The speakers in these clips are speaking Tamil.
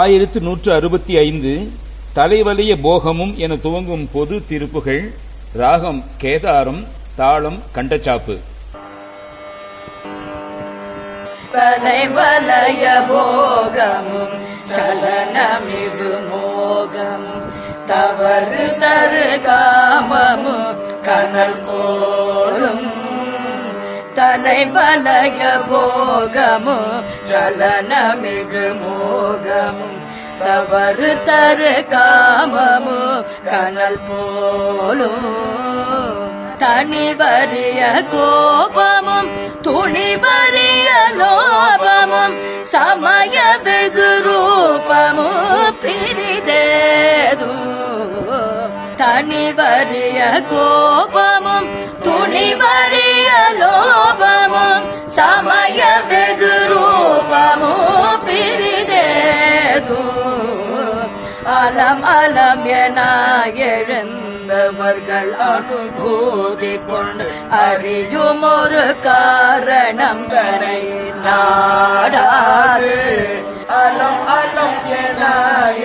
ஆயிரத்து நூற்று அறுபத்தி ஐந்து தலைவலிய போகமும் என துவங்கும் பொது திருப்புகள் ராகம் கேதாரம் தாளம் கண்டச்சாப்பு. போகமும் சலனமிகு தவறு தரு காமமும் கனல் போ தலைவலய போகமும் சலனமிகு மோகமும் தவறு தரு காமமும் கனல் போலும் தனிவரிய கோபமும் துணிவரிய லோபமும் சமய வெகு பிரிதேதும் தனிவரிய கோபமும் துணிவரிய லோபமும் சமய வெகு ரூபமும் பிரிதேது அலம் அலம் என எழுந்தவர்கள் அனுபூதி கொண்டு அறியும் ஒரு காரணம் வரை நாடாது. அலம் அலம் என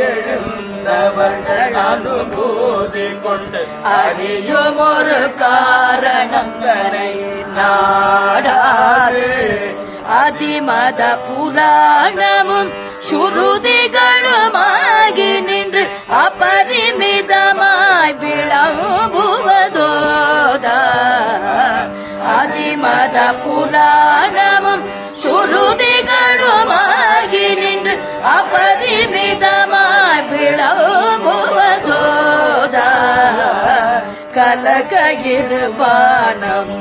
எழுந்த வந்தவர்கள் அனுபூதி கொண்டு அறியும் ஒரு காரணம் கரை நாடாது. அதிமத புராணமும் சுருதிகளுமாகி நின்று அபரிமிதமாய் விளம்புவதோத அதிமத புராணமும் சுருதிகளுமாகி நின்று அபரிமிதமாய் கலகையிரு பானம்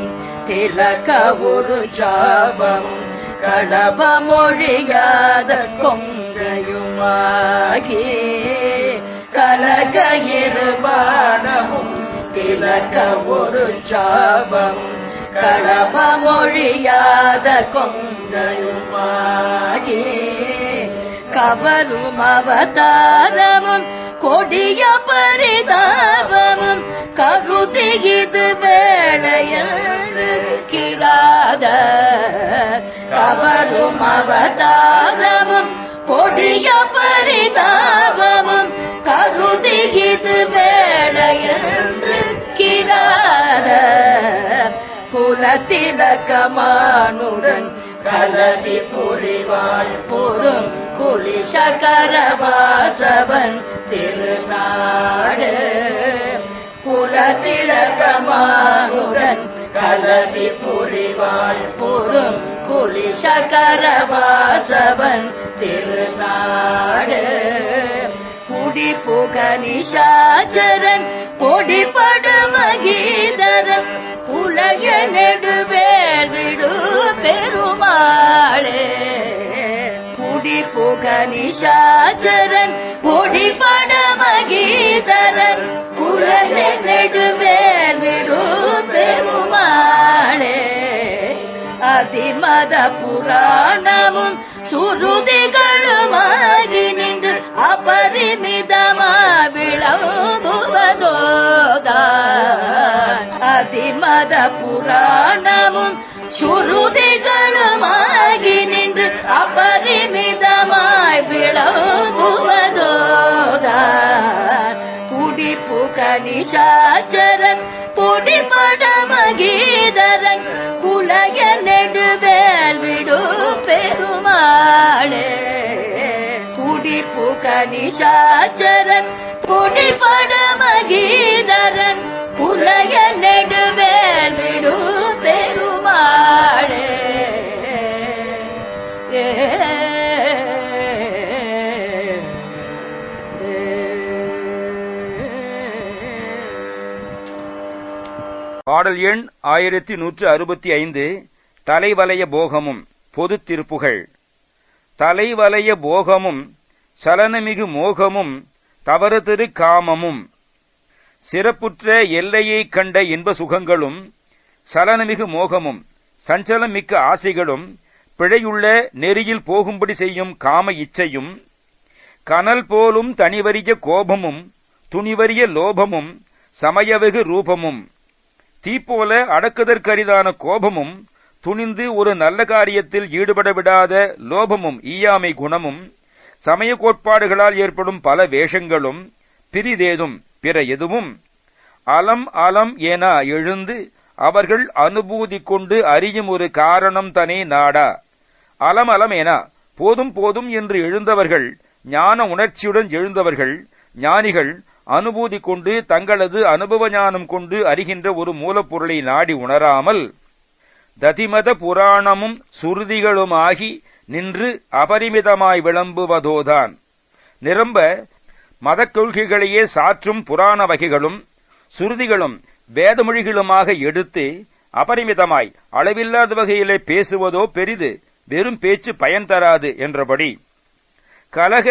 திலக ஒரு ஜாபம் கடப மொழியாத கொங்கையுமாகி கலகையிரு பானமும் திலக ஒரு ஜாபம் கடப மொழியாத கொங்கையுமாகி கவரும் அவதாரமும் கொடிய பரிதாபமும் கருதி இது வேளையிறாத கவரும் அவதாரமும் கொடிய பரிதாபமும் கருதி இது வேளையிறாத குலத்திலக்கமானுடன் கலவி புரிவாள் புதும் குலிசகரவாசவன் திருநாடு. குலத்திலக்கமானுடன் கலவி புரிவாள் புதும் குலிசகரவாசவன் திருநாடு. குடி புக நிஷாச்சரன் பொடி படுமகீதரன் உலக நெடுவேடு பெரும் பெருமாளே குடி புக நிஷாச்சரன் பொடி படுமகீதரன் உலக நெடுவேர் விடு பெருமாளே. அதிமத புராணமும் சுருதிகளுமாகி நின்று அபரிமிதமா விளம்புவதோத அதிமத புராணமும் சுருதிகளுமாகி நின்று அபரிமிதமாய் விளம்புவதோத புடிப்பு புக நிஷாச்சரன் பொடி படமகீதரன் நெடுவேல் விடு பெருமாளே. புடிப்பு புக நிஷாச்சரன் பொடி படமகீதரன் நெடுவேல் விடு பாடல் எண் ஆயிரத்தி நூற்று அறுபத்தி ஐந்து தலைவலய போகமும் பொது திருப்புகள். தலைவலய போகமும் சலனமிகு மோகமும் தவறுதிரு காமமும். சிறப்புற்ற எல்லையைக் கண்ட இன்ப சுகங்களும் சலனமிகு மோகமும் சஞ்சலம் மிக்க ஆசைகளும் பிழையுள்ள நெறியில் போகும்படி செய்யும் காம இச்சையும் கனல் போலும் தனிவரிய கோபமும் துணிவரிய லோபமும் சமயவெகு ரூபமும் தீப்போல அடக்குதற்கரிதான கோபமும் துணிந்து ஒரு நல்ல காரியத்தில் ஈடுபட விடாத லோபமும் ஈயாமை குணமும் சமய கோட்பாடுகளால் ஏற்படும் பல வேஷங்களும் பிரிதேதும் பிற எதுவும் அலம் அலம் என எழுந்து அவர்கள் அனுபூதி கொண்டு அறியும் ஒரு காரணம் தனே நாடா. அலம் அலமேன போதும் போதும் என்று எழுந்தவர்கள் ஞான உணர்ச்சியுடன் எழுந்தவர்கள் ஞானிகள் அனுபூதி கொண்டு தங்களது அனுபவ ஞானம் கொண்டு அறிகின்ற ஒரு மூலப்பொருளை நாடி உணராமல் ததிமத புராணமும் சுருதிகளுமாகி நின்று அபரிமிதமாய் விளம்புவதோதான். நிரம்ப மதக் கொள்கைகளையே சாற்றும் புராண வகைகளும் சுருதிகளும் வேதமொழிகளுமாக எடுத்து அபரிமிதமாய் அளவில்லாத வகையிலே பேசுவதோ பெரிது. வெறும் பேச்சு பயன் தராது என்றபடி கலக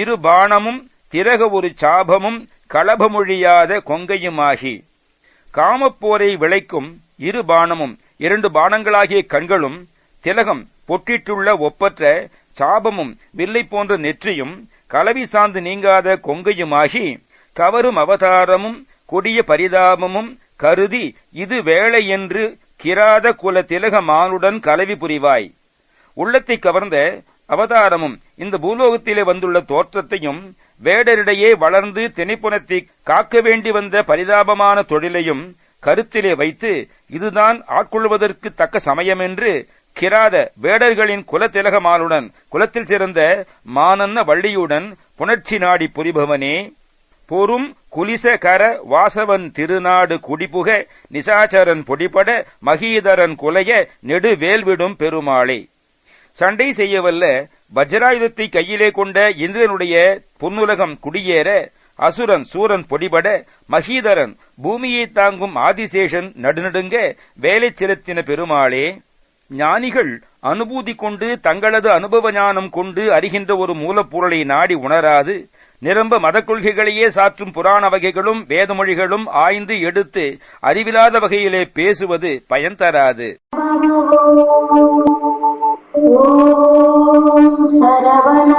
இரு பானமும் திரக ஒரு சாபமும் களபமொழியாத கொங்கையுமாகி காமப்போரை விளைக்கும் இரு பானமும் இரண்டு பாணங்களாகிய கண்களும் திலகம் பொட்டிட்டுள்ள ஒப்பற்ற சாபமும் வில்லை போன்ற நெற்றியும் கலவி சார்ந்து நீங்காத கொங்கையுமாகி கவரும் அவதாரமும் கொடிய பரிதாபமும் கருதி இது வேலை என்று கிராத குல திலக மானுடன் கலவி புரிவாய். உள்ளத்தை கவர்ந்த அவதாரமும் இந்த பூலோகத்திலே வந்துள்ள தோற்றத்தையும் வேடரிடையே வளர்ந்து திணைப்புணத்தை காக்க வேண்டி வந்த பரிதாபமான தொழிலையும் கருத்திலே வைத்து இதுதான் ஆட்கொள்வதற்கு தக்க சமயமென்று கிராத வேடர்களின் குலத்திலகமாலுடன் குலத்தில் சிறந்த மானன்ன வள்ளியுடன் புணர்ச்சி நாடி புரிபவனே பொறும் குலிச கர வாசவன் திருநாடு குடிபுக நிசாச்சரன் பொடிபட மகீதரன் குலைய நெடுவேல்விடும் பெருமாளே. சண்டை செய்யவல்ல வஜ்ராயுதத்தை கையிலே கொண்ட இந்திரனுடைய பொன்னுலகம் குடியேற அசுரன் சூரன் பொடிபட மகீதரன் பூமியை தாங்கும் ஆதிசேஷன் நடுநடுங்க வேலை செலுத்தின பெருமாளே ஞானிகள் அனுபூதி கொண்டு தங்களது அனுபவ ஞானம் கொண்டு அறிகின்ற ஒரு மூலப்பொருளை நாடி உணராது நிரம்ப மதக் கொள்கைகளையே சாற்றும் புராண வகைகளும் வேதமொழிகளும் ஆய்ந்து எடுத்து அறிவிலாத வகையிலே பேசுவது பயன் தராது. ॐ सरवण